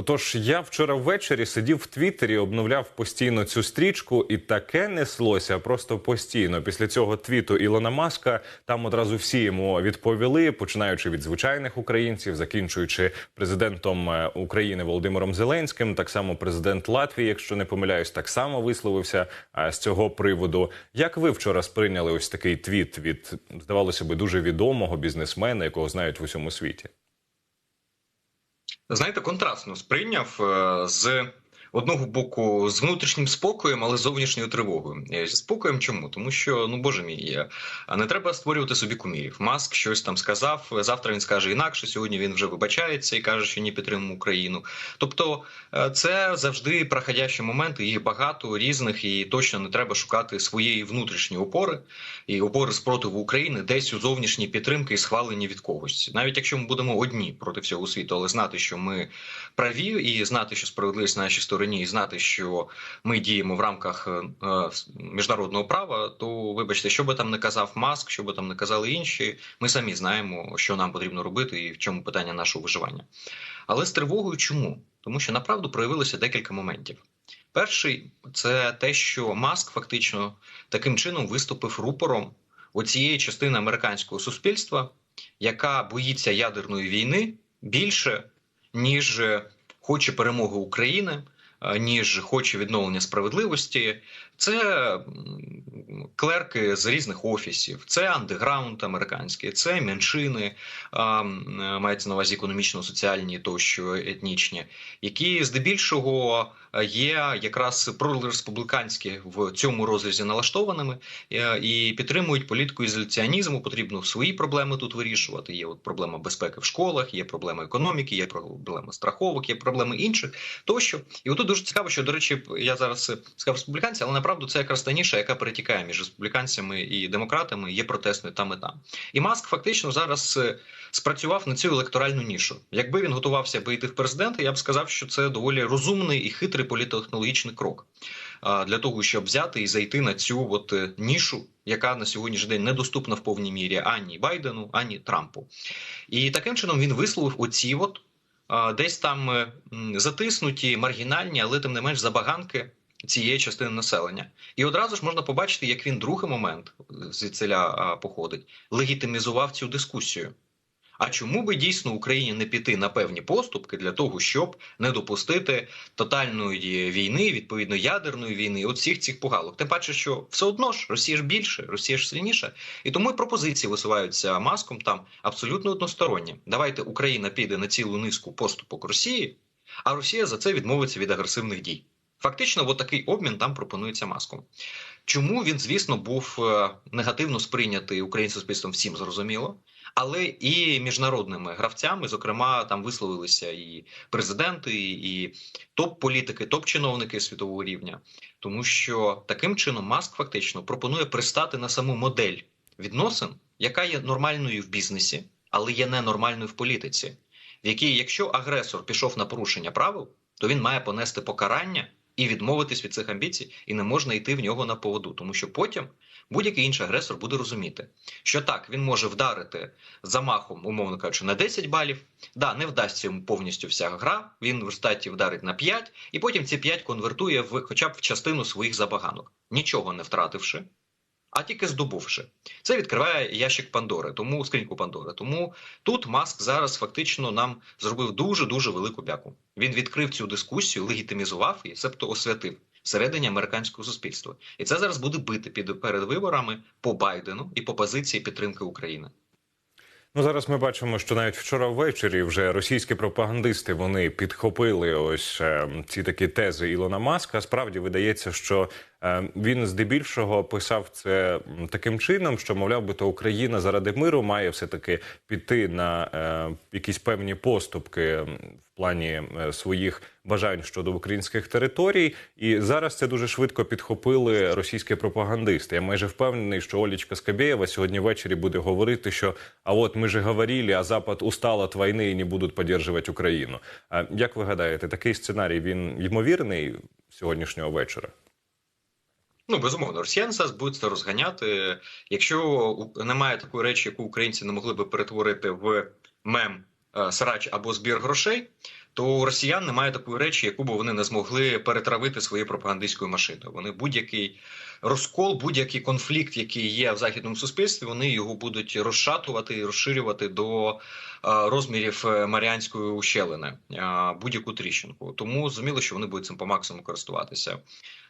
Отож, я вчора ввечері сидів в Твіттері, обновляв постійно цю стрічку, і таке неслося просто постійно. Після цього твіту Ілона Маска там одразу всі йому відповіли, починаючи від звичайних українців, закінчуючи президентом е, України Володимиром Зеленським. Так само президент Латвії, якщо не помиляюсь, так само висловився е, з цього приводу. Як ви вчора сприйняли ось такий твіт від здавалося би дуже відомого бізнесмена, якого знають в усьому світі? Знаєте, контрастно сприйняв е, з одного боку з внутрішнім спокоєм, але з зовнішньою тривогою. Е, Зі спокоєм чому? Тому що ну боже мій, е, не треба створювати собі кумірів. Маск щось там сказав. Завтра він скаже інакше. Сьогодні він вже вибачається і каже, що ні підтримує Україну. Тобто, е, це завжди проходящі моменти. Їх багато різних, і точно не треба шукати своєї внутрішньої опори і опори спротиву України десь у зовнішній підтримки і схваленні від когось. Навіть якщо ми будемо одні проти всього світу, але знати, що ми праві, і знати, що справедливість на нашій стороні, і знати, що ми діємо в рамках е, е, міжнародного права, то вибачте, що би там не казав Маск, що би там не казали інші, ми самі знаємо, що нам потрібно робити і в чому питання нашого виживання. Але з тривогою чому? Тому що направду проявилося декілька моментів. Перший це те, що Маск фактично таким чином виступив рупором оцієї частини американського суспільства, яка боїться ядерної війни більше, ніж хоче перемоги України, е, ніж хоче відновлення справедливості. Це клерки з різних офісів, це андеграунд американський, це меншини, е, мається на увазі економічно-соціальні тощо етнічні, які здебільшого е, є якраз прореспубліканські в цьому розрізі налаштованими е, і підтримують політику ізоляціонізму. Потрібно свої проблеми тут вирішувати. Є от проблема безпеки в школах, є проблема економіки, є проблема страховок, є проблеми інших тощо. І отут дуже цікаво, що до речі, я зараз сказав республіканці, але направду це якраз та ніша, яка перетікає між республіканцями і демократами. Є протестною там і там. І Маск фактично зараз е, спрацював на цю електоральну нішу. Якби він готувався би йти в президенти, я б сказав, що це доволі розумний і хитрий політехнологічний крок для того, щоб взяти і зайти на цю от е, нішу, яка на сьогоднішній день недоступна в повній мірі ані Байдену, ані Трампу. І таким чином він висловив оці от десь там е, затиснуті, маргінальні, але тим не менш забаганки. Цієї частини населення, і одразу ж можна побачити, як він другий момент звідсиля походить, легітимізував цю дискусію. А чому би дійсно Україні не піти на певні поступки для того, щоб не допустити тотальної війни, відповідно ядерної війни, от всіх цих пугалок? Тим паче, що все одно ж Росія ж більше, Росія ж сильніша, і тому і пропозиції висуваються маском там абсолютно односторонні. Давайте Україна піде на цілу низку поступок Росії, а Росія за це відмовиться від агресивних дій. Фактично, от такий обмін там пропонується маском. Чому він, звісно, був е, негативно сприйнятий українським суспільством, всім зрозуміло, але і міжнародними гравцями, зокрема, там висловилися і президенти, і топ-політики, топ-чиновники світового рівня, тому що таким чином маск фактично пропонує пристати на саму модель відносин, яка є нормальною в бізнесі, але є ненормальною в політиці, в якій, якщо агресор пішов на порушення правил, то він має понести покарання і відмовитись від цих амбіцій, і не можна йти в нього на поводу, тому що потім будь-який інший агресор буде розуміти, що так він може вдарити замахом, умовно кажучи, на 10 балів. Да, не вдасться йому повністю вся гра. Він в результаті вдарить на 5, і потім ці 5 конвертує в хоча б в частину своїх забаганок, нічого не втративши. А тільки здобувши, це відкриває ящик Пандори, тому скриньку Пандори. Тому тут Маск зараз фактично нам зробив дуже дуже велику бяку. Він відкрив цю дискусію, легітимізував її, себто освятив всередині американського суспільства, і це зараз буде бити під перед виборами по Байдену і по позиції підтримки України. Ну зараз ми бачимо, що навіть вчора ввечері вже російські пропагандисти вони підхопили ось е, ці такі тези Ілона Маска. Справді видається, що він здебільшого писав це таким чином, що мовляв би то Україна заради миру має все таки піти на е, якісь певні поступки в плані е, своїх бажань щодо українських територій. І зараз це дуже швидко підхопили російські пропагандисти. Я майже впевнений, що Олічка Скабєєва сьогодні ввечері буде говорити, що а от ми же говорили, а Запад устал від війни і не будуть підтримувати Україну. А як ви гадаєте, такий сценарій він ймовірний сьогоднішнього вечора? Ну, безумовно, росіяни зараз будуть це розганяти. Якщо немає такої речі, яку українці не могли би перетворити в мем е, срач або збір грошей, то у росіян немає такої речі, яку б вони не змогли перетравити своєю пропагандистською машиною. Вони будь-який розкол, будь-який конфлікт, який є в західному суспільстві, вони його будуть розшатувати і розширювати до е, розмірів е, Маріанської ущелини, е, будь-яку тріщинку. Тому зрозуміло, що вони будуть цим по максимуму користуватися.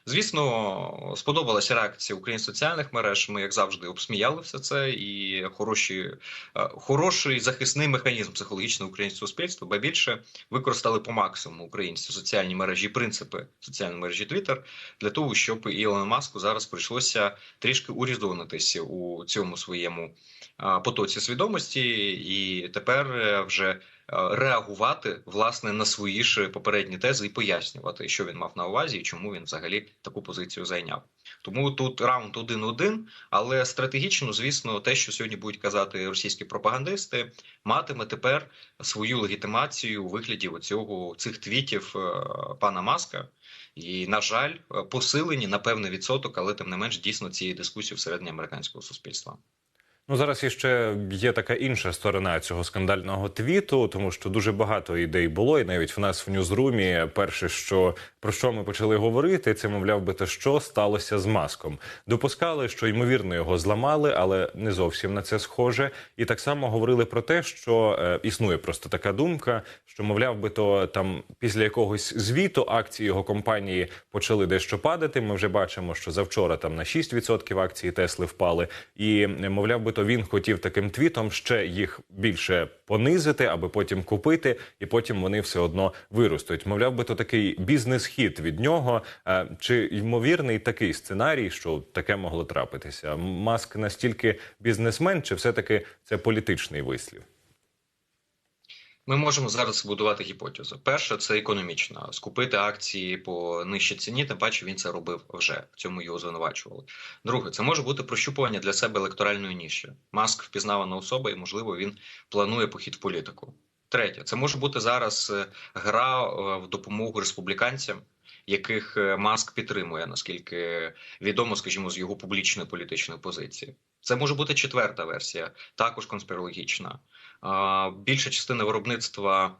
Звісно, сподобалася реакція українських соціальних мереж. Ми, як завжди, обсміяли все це, і хороші, хороший захисний механізм психологічного українського суспільства, ба більше використали по максимуму українські соціальні мережі, принципи соціальної мережі Twitter для того, щоб Ілону Маску зараз прийшлося трішки урізонитися у цьому своєму потоці свідомості, і тепер е, вже е, реагувати власне на свої ж попередні тези і пояснювати, що він мав на увазі і чому він взагалі таку позицію зайняв. Тому тут раунд 1-1, але стратегічно, звісно, те, що сьогодні будуть казати російські пропагандисти, матиме тепер свою легітимацію у вигляді оцього цих твітів е, пана Маска. І, на жаль, посилені на певний відсоток, але тим не менш дійсно цієї дискусії всередині американського суспільства. Ну зараз іще є така інша сторона цього скандального твіту, тому що дуже багато ідей було, і навіть в нас в Ньюзрумі перше, що про що ми почали говорити, це мовляв би те, що сталося з маском. Допускали, що ймовірно його зламали, але не зовсім на це схоже. І так само говорили про те, що е, існує просто така думка, що мовляв би то там після якогось звіту акції його компанії почали дещо падати. Ми вже бачимо, що завчора там на 6% акції Тесли впали, і мовляв би то він хотів таким твітом ще їх більше понизити, аби потім купити, і потім вони все одно виростуть. Мовляв би то такий бізнес-хід від нього. Е, Чи ймовірний такий сценарій, що таке могло трапитися? Маск настільки бізнесмен, чи все таки це політичний вислів? Ми можемо зараз будувати гіпотезу. Перше, це економічна. Скупити акції по нижчій ціні, тим паче він це робив вже. В цьому його звинувачували. Друге, це може бути прощупування для себе електоральної ніші. Маск впізнавана особа, і можливо він планує похід в політику. Третє, це може бути зараз е, гра е, в допомогу республіканцям, яких е, Маск підтримує, наскільки відомо, скажімо, з його публічної політичної позиції. Це може бути четверта версія, також конспірологічна. Більша частина виробництва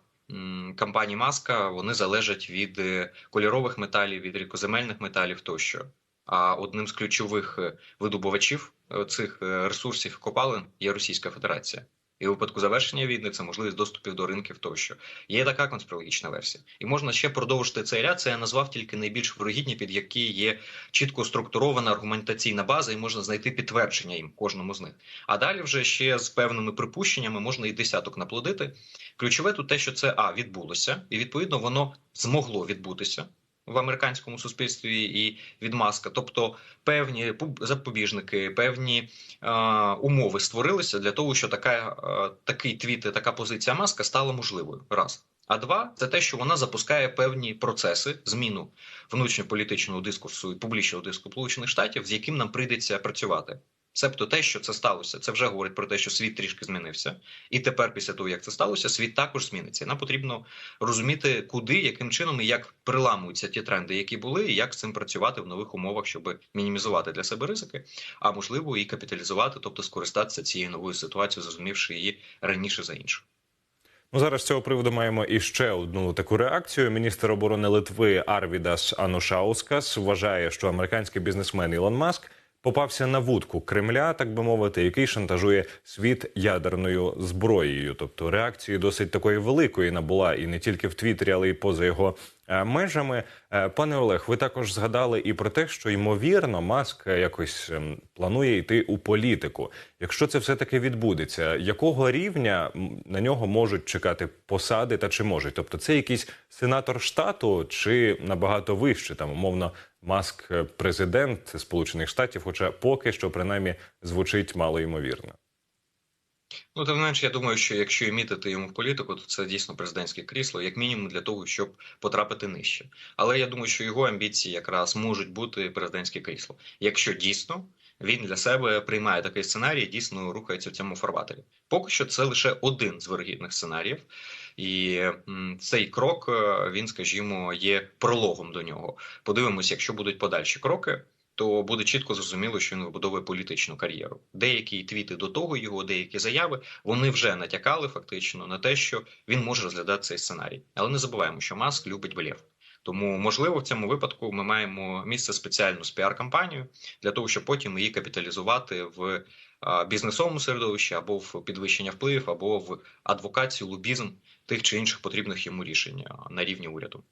компанії Маска вони залежать від е, кольорових металів, від рідкоземельних металів тощо. А одним з ключових е, видобувачів е, цих ресурсів копалин є Російська Федерація. І у випадку завершення війни це можливість доступів до ринків тощо. Є така конспірологічна версія. І можна ще продовжити цей ряд. Це я назвав тільки найбільш вирогідні, під які є чітко структурована аргументаційна база, і можна знайти підтвердження їм кожному з них. А далі вже ще з певними припущеннями можна і десяток наплодити. Ключове тут те, що це а відбулося, і відповідно воно змогло відбутися. В американському суспільстві і від маска, тобто певні запобіжники, певні е, умови створилися для того, що така, е, такий твіт, така позиція маска стала можливою. Раз. А два це те, що вона запускає певні процеси, зміну внутрішньополітичного дискурсу і публічного дискурсу Сполучених Штатів, з яким нам прийдеться працювати. Себто те, що це сталося, це вже говорить про те, що світ трішки змінився, і тепер, після того як це сталося, світ також зміниться. Нам потрібно розуміти, куди, яким чином і як приламуються ті тренди, які були, і як з цим працювати в нових умовах, щоб мінімізувати для себе ризики, а можливо і капіталізувати, тобто скористатися цією новою ситуацією, зрозумівши її раніше за іншу. Ну, зараз з цього приводу маємо і ще одну таку реакцію. Міністр оборони Литви Арвідас Анушаускас вважає, що американський бізнесмен Ілон Маск попався на вудку Кремля, так би мовити, який шантажує світ ядерною зброєю. Тобто реакції досить такої великої набула і не тільки в Твіттері, але й поза його е, межами. Е, Пане Олег, ви також згадали і про те, що ймовірно Маск якось ем, планує йти у політику. Якщо це все таки відбудеться, якого рівня на нього можуть чекати посади та чи можуть? Тобто, це якийсь сенатор штату чи набагато вище, там умовно Маск е, президент Сполучених Штатів, хоча поки що принаймні звучить мало ймовірно. Ну, тим не менш, я думаю, що якщо і мітити йому в політику, то це дійсно президентське крісло, як мінімум для того, щоб потрапити нижче. Але я думаю, що його амбіції якраз можуть бути президентське крісло, якщо дійсно він для себе приймає такий сценарій, дійсно рухається в цьому фарватері. Поки що це лише один з вирогідних сценаріїв, і цей крок е, він, скажімо, є прологом до нього. Подивимось, якщо будуть подальші кроки. то буде чітко зрозуміло, що він вибудовує політичну кар'єру. Деякі твіти до того його, деякі заяви вони вже натякали фактично на те, що він може розглядати цей сценарій. Але не забуваємо, що Маск любить блєф. Тому, можливо, в цьому випадку ми маємо місце спеціальну з піар-кампанію для того, щоб потім її капіталізувати в бізнесовому середовищі або в підвищення впливів, або в адвокацію, лобізм тих чи інших потрібних йому рішень на рівні уряду.